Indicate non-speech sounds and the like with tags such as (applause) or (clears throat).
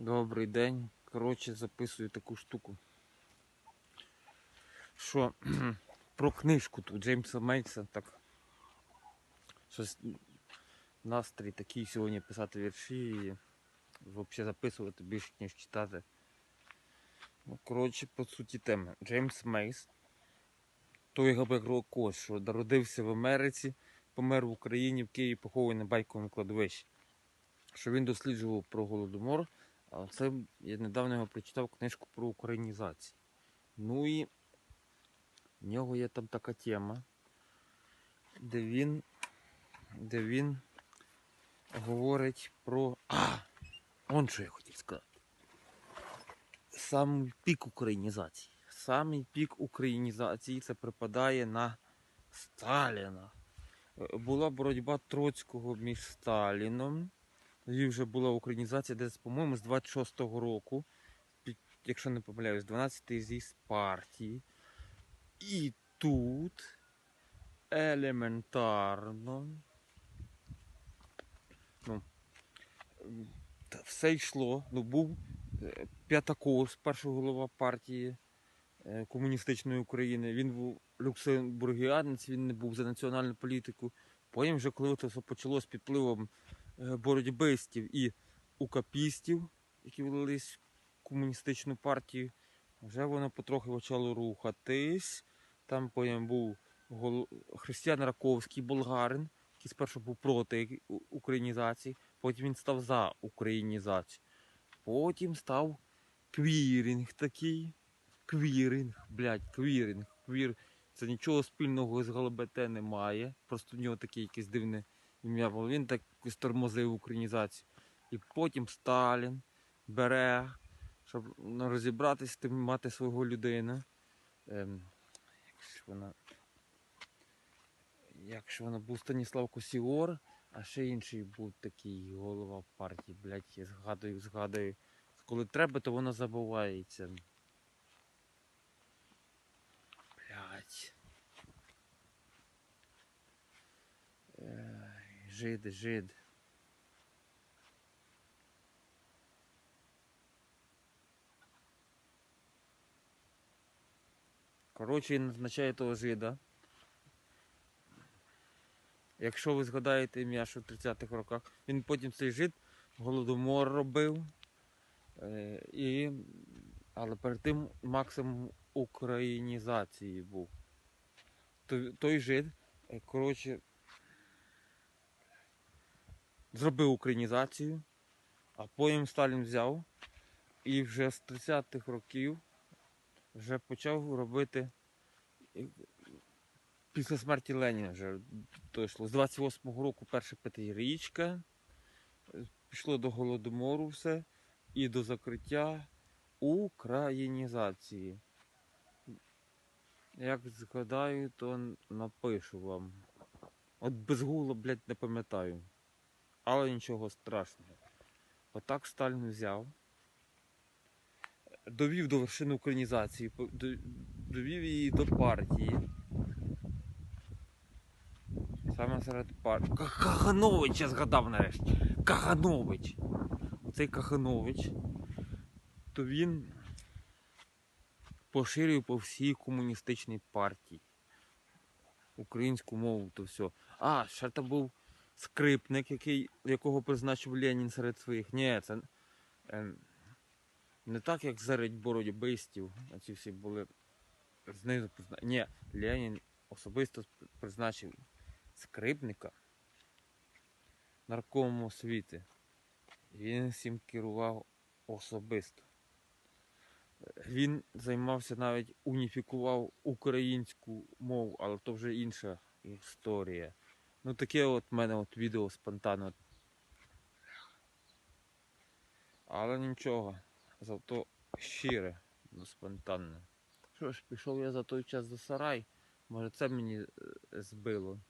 Добрий день. Коротше, записую таку штуку. Що (clears throat) про книжку тут Джеймса Мейкса так. Щось настрій такий сьогодні писати вірші і взагалі записувати більше, ніж читати. Ну, коротше, по суті теми. Джеймс Мейс. Той габекрокос, що народився в Америці, помер в Україні, в Києві похований на байковому кладовищі. Що він досліджував про голодомор, а це я недавно його прочитав книжку про українізацію. Ну і в нього є там така тема, де він, де він говорить про. А! (clears throat) Он що я хотів сказати. Самий пік українізації. Самий пік українізації це припадає на Сталіна. Е, Була боротьба Троцького між Сталіном. Тоді вже була українізація десь, по-моєму, з 26-го року, якщо не помиляюсь, 12-й з'їзд партії. І тут елементарно ну, все йшло. Ну, був е, П'ятаков, перший голова партії е, комуністичної України. Він був люксембургіанець, він не був за національну політику. Потім вже коли це все почалось під впливом е, боротьбистів і укапістів, які влились в комуністичну партію, вже воно потрохи почало рухатись. Там потім був. Християн Раковський, болгарин, який спершу був проти українізації, потім він став за українізацію. Потім став квірінг такий. Квірінг, блядь, квірінг, квір. Це нічого спільного з ГЛБТ немає. Просто в нього таке якесь дивне він так якось тормозив українізацію. І потім Сталін бере, щоб ну, розібратися тим, мати свого людина. Ем, якщо вона. Якщо вона був Станіслав Косіор, а ще інший був такий голова партії, блядь, я згадую, згадую. Коли треба, то воно забувається. Блядь. Ей, Жид, жид. Коротше, він назначає того жида. Якщо ви згадаєте ім'я, що в 30-х роках, він потім цей жид голодомор робив. Е, і, але перед тим максимум українізації був. Той, той жид, е, коротше, зробив українізацію, а потім Сталін взяв і вже з 30-х років вже почав робити після смерті Леніна вже то йшло. З 28-го року перша п'ятирічка, пішло до голодомору все і до закриття українізації. Як згадаю, то напишу вам. От без гугла, блядь, не пам'ятаю. Але нічого страшного. Отак Сталін взяв. Довів до вершини українізації, довів її до партії. Саме серед партії. Каганович я згадав нарешті. Каганович. Оцей Каханович, то він поширює по всій комуністичній партії. Українську мову то все. А, ще там був скрипник, який, якого призначив Ленін серед своїх. Ні, це е, не так, як серед боротьбистів. Ці всі були знизу призначені. Ні, Ленін особисто призначив скрипника наркомом освіти. Він всім керував особисто. Він займався навіть уніфікував українську мову, але то вже інша історія. Ну таке от в мене от відео спонтанно. Але нічого, зато щире, ну спонтанне. Що ж, пішов я за той час за сарай. Може це мені е, збило.